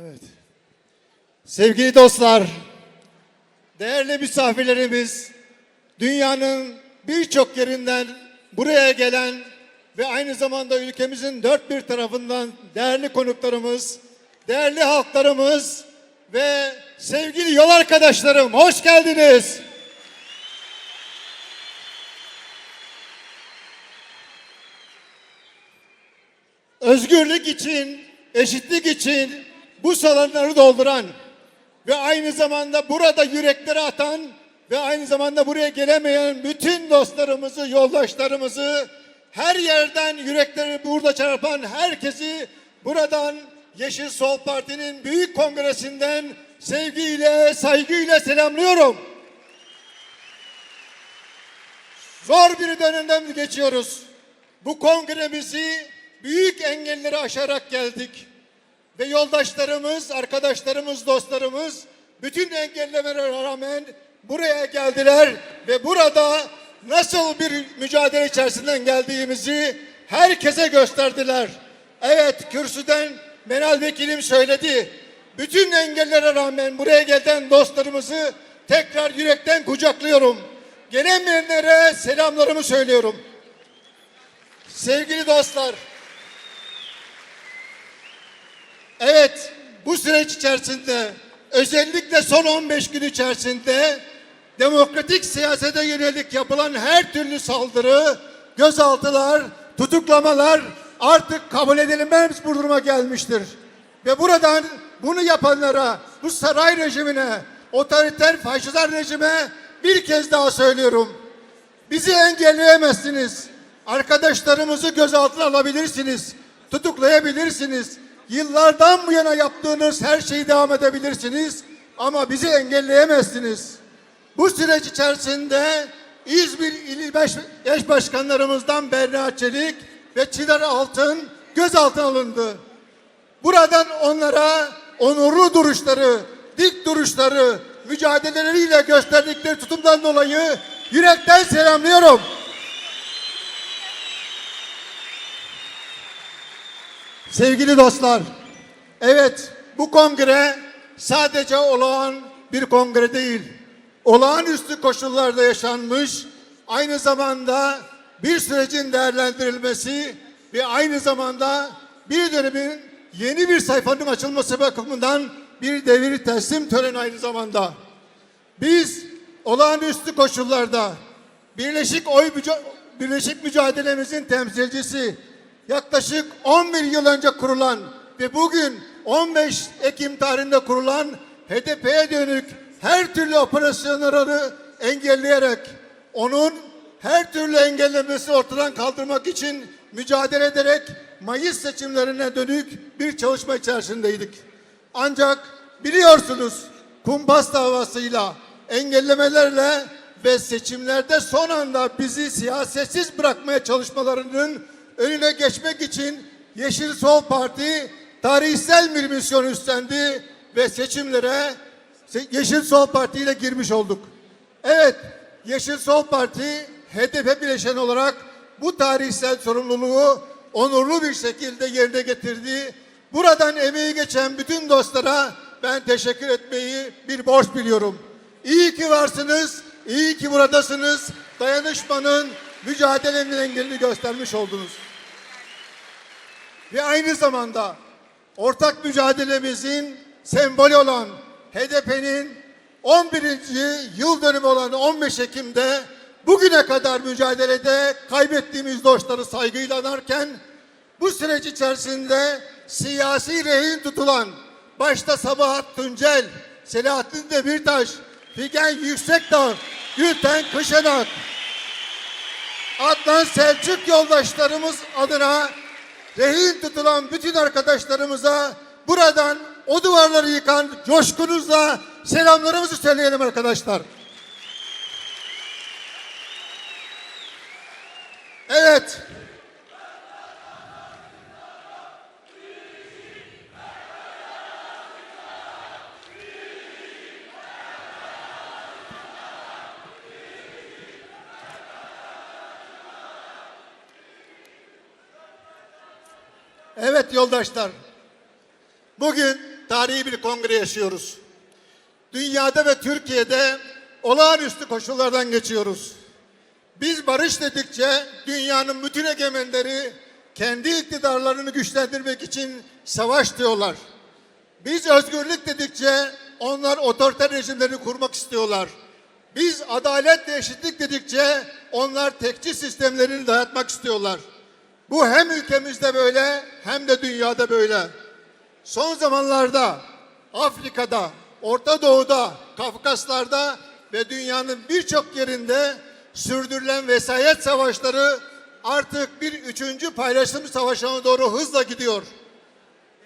Evet. Sevgili dostlar, değerli misafirlerimiz, dünyanın birçok yerinden buraya gelen ve aynı zamanda ülkemizin dört bir tarafından değerli konuklarımız, değerli halklarımız ve sevgili yol arkadaşlarım hoş geldiniz. özgürlük için, eşitlik için bu salonları dolduran ve aynı zamanda burada yürekleri atan ve aynı zamanda buraya gelemeyen bütün dostlarımızı, yoldaşlarımızı, her yerden yürekleri burada çarpan herkesi buradan Yeşil Sol Parti'nin büyük kongresinden sevgiyle, saygıyla selamlıyorum. Zor bir dönemden geçiyoruz. Bu kongremizi büyük engelleri aşarak geldik. Ve yoldaşlarımız, arkadaşlarımız, dostlarımız bütün engellemelere rağmen buraya geldiler ve burada nasıl bir mücadele içerisinden geldiğimizi herkese gösterdiler. Evet kürsüden Menal Vekilim söyledi. Bütün engellere rağmen buraya gelen dostlarımızı tekrar yürekten kucaklıyorum. Gelemeyenlere selamlarımı söylüyorum. Sevgili dostlar, Evet, bu süreç içerisinde özellikle son 15 gün içerisinde demokratik siyasete yönelik yapılan her türlü saldırı, gözaltılar, tutuklamalar artık kabul edilmez bu duruma gelmiştir. Ve buradan bunu yapanlara, bu saray rejimine, otoriter faşizan rejime bir kez daha söylüyorum. Bizi engelleyemezsiniz. Arkadaşlarımızı gözaltına alabilirsiniz. Tutuklayabilirsiniz. Yıllardan bu yana yaptığınız her şeyi devam edebilirsiniz. Ama bizi engelleyemezsiniz. Bu süreç içerisinde İzmir İl Baş, Eş Başkanlarımızdan Berna Çelik ve Çınar Altın gözaltına alındı. Buradan onlara onurlu duruşları, dik duruşları, mücadeleleriyle gösterdikleri tutumdan dolayı yürekten selamlıyorum. Sevgili dostlar, evet bu kongre sadece olağan bir kongre değil. Olağanüstü koşullarda yaşanmış, aynı zamanda bir sürecin değerlendirilmesi ve aynı zamanda bir dönemin yeni bir sayfanın açılması bakımından bir devir teslim töreni aynı zamanda. Biz olağanüstü koşullarda Birleşik Oy Birleşik Mücadelemizin temsilcisi yaklaşık 11 yıl önce kurulan ve bugün 15 Ekim tarihinde kurulan HDP'ye dönük her türlü operasyonları engelleyerek onun her türlü engellemesi ortadan kaldırmak için mücadele ederek Mayıs seçimlerine dönük bir çalışma içerisindeydik. Ancak biliyorsunuz kumpas davasıyla, engellemelerle ve seçimlerde son anda bizi siyasetsiz bırakmaya çalışmalarının önüne geçmek için Yeşil Sol Parti tarihsel bir misyon üstlendi ve seçimlere se- Yeşil Sol Parti ile girmiş olduk. Evet, Yeşil Sol Parti HDP bileşen olarak bu tarihsel sorumluluğu onurlu bir şekilde yerine getirdi. Buradan emeği geçen bütün dostlara ben teşekkür etmeyi bir borç biliyorum. İyi ki varsınız, iyi ki buradasınız. Dayanışmanın, mücadelenin engelini göstermiş oldunuz. Ve aynı zamanda ortak mücadelemizin sembolü olan HDP'nin 11. yıl dönümü olan 15 Ekim'de bugüne kadar mücadelede kaybettiğimiz dostları saygıyla anarken bu süreç içerisinde siyasi rehin tutulan başta Sabahat Tuncel, Selahattin Demirtaş, Figen Yüksekdağ, Gülten Kışanak, Adnan Selçuk yoldaşlarımız adına rehin tutulan bütün arkadaşlarımıza buradan o duvarları yıkan coşkunuzla selamlarımızı söyleyelim arkadaşlar. Evet. Evet yoldaşlar. Bugün tarihi bir kongre yaşıyoruz. Dünyada ve Türkiye'de olağanüstü koşullardan geçiyoruz. Biz barış dedikçe dünyanın bütün egemenleri kendi iktidarlarını güçlendirmek için savaş diyorlar. Biz özgürlük dedikçe onlar otoriter rejimleri kurmak istiyorlar. Biz adalet ve eşitlik dedikçe onlar tekçi sistemlerini dayatmak istiyorlar. Bu hem ülkemizde böyle hem de dünyada böyle. Son zamanlarda Afrika'da, Orta Doğu'da, Kafkaslar'da ve dünyanın birçok yerinde sürdürülen vesayet savaşları artık bir üçüncü paylaşım savaşına doğru hızla gidiyor.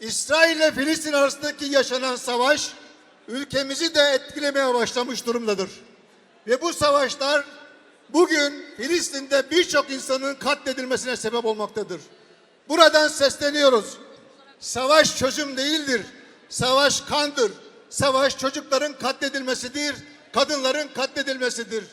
İsrail ile Filistin arasındaki yaşanan savaş ülkemizi de etkilemeye başlamış durumdadır. Ve bu savaşlar bugün Filistin'de birçok insanın katledilmesine sebep olmaktadır. Buradan sesleniyoruz. Savaş çözüm değildir. Savaş kandır. Savaş çocukların katledilmesidir. Kadınların katledilmesidir.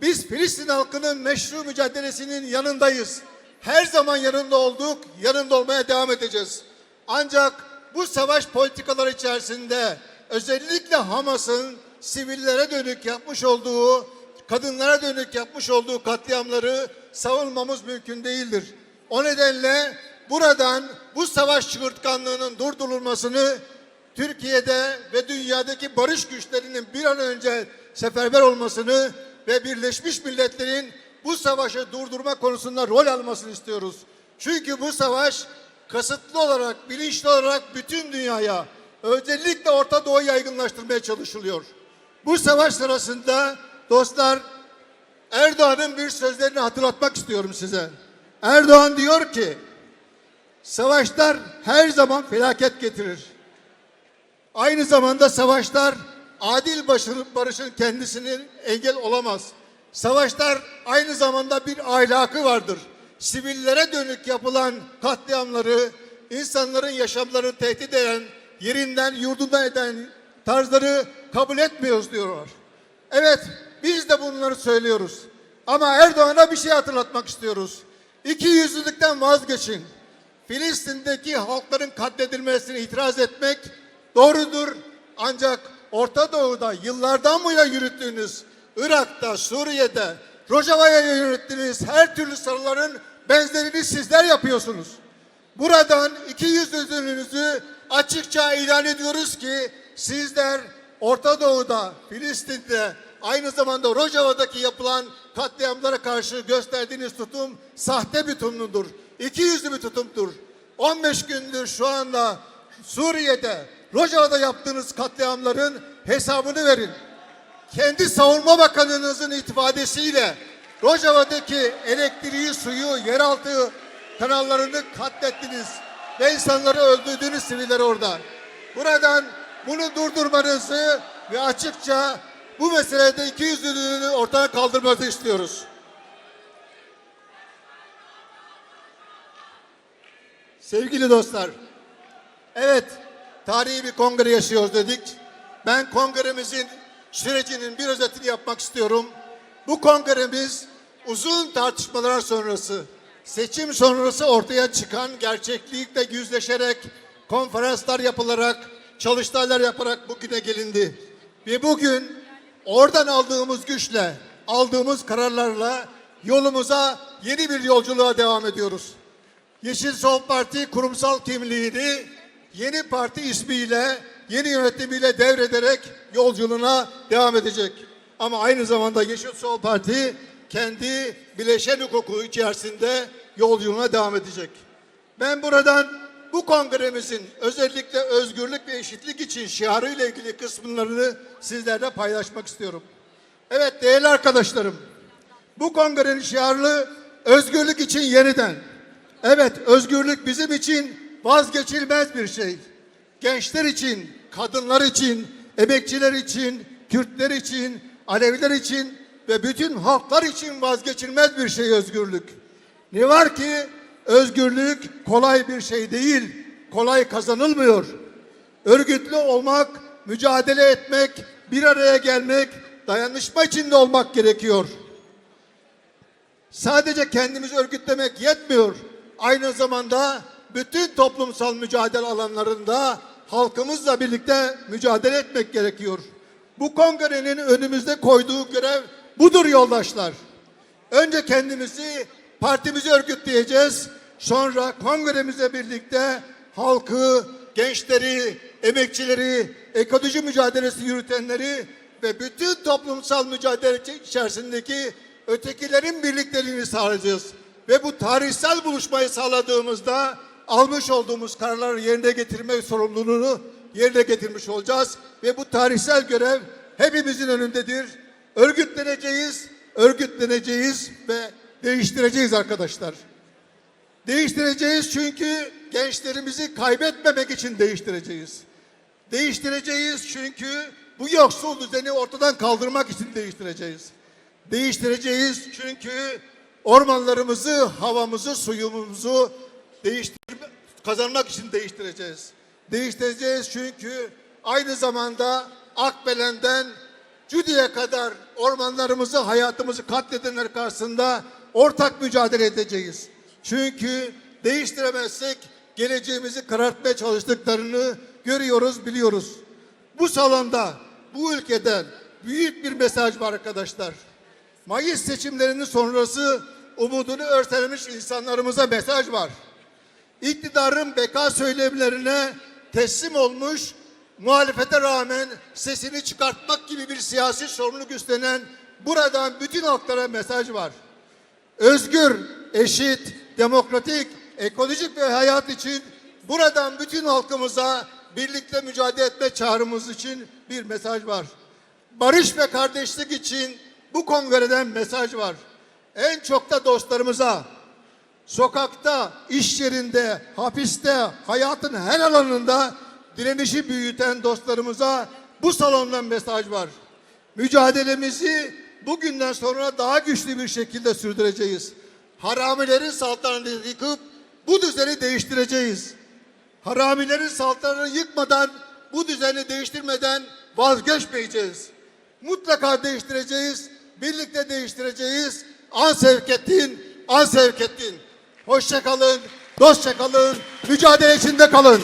Biz Filistin halkının meşru mücadelesinin yanındayız. Her zaman yanında olduk, yanında olmaya devam edeceğiz. Ancak bu savaş politikaları içerisinde özellikle Hamas'ın sivillere dönük yapmış olduğu, kadınlara dönük yapmış olduğu katliamları savunmamız mümkün değildir. O nedenle buradan bu savaş çığırtkanlığının durdurulmasını Türkiye'de ve dünyadaki barış güçlerinin bir an önce seferber olmasını ve Birleşmiş Milletler'in bu savaşı durdurma konusunda rol almasını istiyoruz. Çünkü bu savaş kasıtlı olarak, bilinçli olarak bütün dünyaya, özellikle Orta Doğu'yu yaygınlaştırmaya çalışılıyor. Bu savaş sırasında dostlar Erdoğan'ın bir sözlerini hatırlatmak istiyorum size. Erdoğan diyor ki, savaşlar her zaman felaket getirir. Aynı zamanda savaşlar adil başarı- barışın kendisinin engel olamaz. Savaşlar aynı zamanda bir ahlakı vardır. Sivillere dönük yapılan katliamları, insanların yaşamlarını tehdit eden, yerinden yurdundan eden tarzları kabul etmiyoruz diyorlar. Evet, biz de bunları söylüyoruz. Ama Erdoğan'a bir şey hatırlatmak istiyoruz. İki yüzlülükten vazgeçin. Filistin'deki halkların katledilmesine itiraz etmek doğrudur. Ancak Orta Doğu'da yıllardan bu yana yürüttüğünüz Irak'ta, Suriye'de, Rojava'ya yürüttüğünüz her türlü sarıların benzerini sizler yapıyorsunuz. Buradan iki yüzlülüğünüzü açıkça ilan ediyoruz ki sizler Orta Doğu'da, Filistin'de aynı zamanda Rojava'daki yapılan katliamlara karşı gösterdiğiniz tutum sahte bir tutumdur. İki yüzlü bir tutumdur. 15 gündür şu anda Suriye'de, Rojava'da yaptığınız katliamların hesabını verin. Kendi savunma bakanınızın ifadesiyle Rojava'daki elektriği, suyu, yeraltı kanallarını katlettiniz ve insanları öldürdünüz siviller orada. Buradan bunu durdurmanızı ve açıkça bu meselede iki yüzlülüğünü ortadan kaldırmanızı istiyoruz. Sevgili dostlar, evet tarihi bir kongre yaşıyoruz dedik. Ben kongremizin sürecinin bir özetini yapmak istiyorum. Bu kongremiz uzun tartışmalar sonrası, seçim sonrası ortaya çıkan gerçeklikle yüzleşerek, konferanslar yapılarak, çalıştaylar yaparak bugüne gelindi. Ve bugün oradan aldığımız güçle, aldığımız kararlarla yolumuza yeni bir yolculuğa devam ediyoruz. Yeşil Sol Parti kurumsal kimliğini yeni parti ismiyle, yeni yönetimiyle devrederek yolculuğuna devam edecek. Ama aynı zamanda Yeşil Sol Parti kendi bileşen hukuku içerisinde yolculuğuna devam edecek. Ben buradan bu kongremizin özellikle özgürlük ve eşitlik için şiarıyla ilgili kısımlarını sizlerle paylaşmak istiyorum. Evet değerli arkadaşlarım, bu kongrenin şiarlı özgürlük için yeniden. Evet özgürlük bizim için vazgeçilmez bir şey. Gençler için, kadınlar için, emekçiler için, Kürtler için, Aleviler için ve bütün halklar için vazgeçilmez bir şey özgürlük. Ne var ki özgürlük kolay bir şey değil, kolay kazanılmıyor. Örgütlü olmak, mücadele etmek, bir araya gelmek, dayanışma içinde olmak gerekiyor. Sadece kendimizi örgütlemek yetmiyor. Aynı zamanda bütün toplumsal mücadele alanlarında halkımızla birlikte mücadele etmek gerekiyor. Bu kongrenin önümüzde koyduğu görev budur yoldaşlar. Önce kendimizi, partimizi örgütleyeceğiz. Sonra kongremizle birlikte halkı, gençleri, emekçileri, ekoloji mücadelesi yürütenleri ve bütün toplumsal mücadele içerisindeki ötekilerin birlikteliğini sağlayacağız. Ve bu tarihsel buluşmayı sağladığımızda almış olduğumuz kararları yerine getirme sorumluluğunu yerine getirmiş olacağız. Ve bu tarihsel görev hepimizin önündedir. Örgütleneceğiz, örgütleneceğiz ve değiştireceğiz arkadaşlar. Değiştireceğiz çünkü gençlerimizi kaybetmemek için değiştireceğiz. Değiştireceğiz çünkü bu yoksul düzeni ortadan kaldırmak için değiştireceğiz. Değiştireceğiz çünkü ormanlarımızı, havamızı, suyumuzu kazanmak için değiştireceğiz. Değiştireceğiz çünkü aynı zamanda Akbelen'den Cüdi'ye kadar ormanlarımızı, hayatımızı katledenler karşısında ortak mücadele edeceğiz. Çünkü değiştiremezsek geleceğimizi karartmaya çalıştıklarını görüyoruz, biliyoruz. Bu salonda, bu ülkeden büyük bir mesaj var arkadaşlar. Mayıs seçimlerinin sonrası umudunu örtelemiş insanlarımıza mesaj var. İktidarın beka söylemlerine teslim olmuş, muhalefete rağmen sesini çıkartmak gibi bir siyasi sorumluluk üstlenen buradan bütün halklara mesaj var. Özgür, eşit, demokratik, ekolojik ve hayat için buradan bütün halkımıza birlikte mücadele etme çağrımız için bir mesaj var. Barış ve kardeşlik için bu kongreden mesaj var. En çok da dostlarımıza, sokakta, iş yerinde, hapiste, hayatın her alanında direnişi büyüten dostlarımıza bu salondan mesaj var. Mücadelemizi bugünden sonra daha güçlü bir şekilde sürdüreceğiz. Haramilerin saltanatını yıkıp bu düzeni değiştireceğiz. Haramilerin saltanatını yıkmadan, bu düzeni değiştirmeden vazgeçmeyeceğiz. Mutlaka değiştireceğiz, birlikte değiştireceğiz. An sevk ettin, an sevk ettin. Hoşça kalın, dostça kalın, mücadele içinde kalın.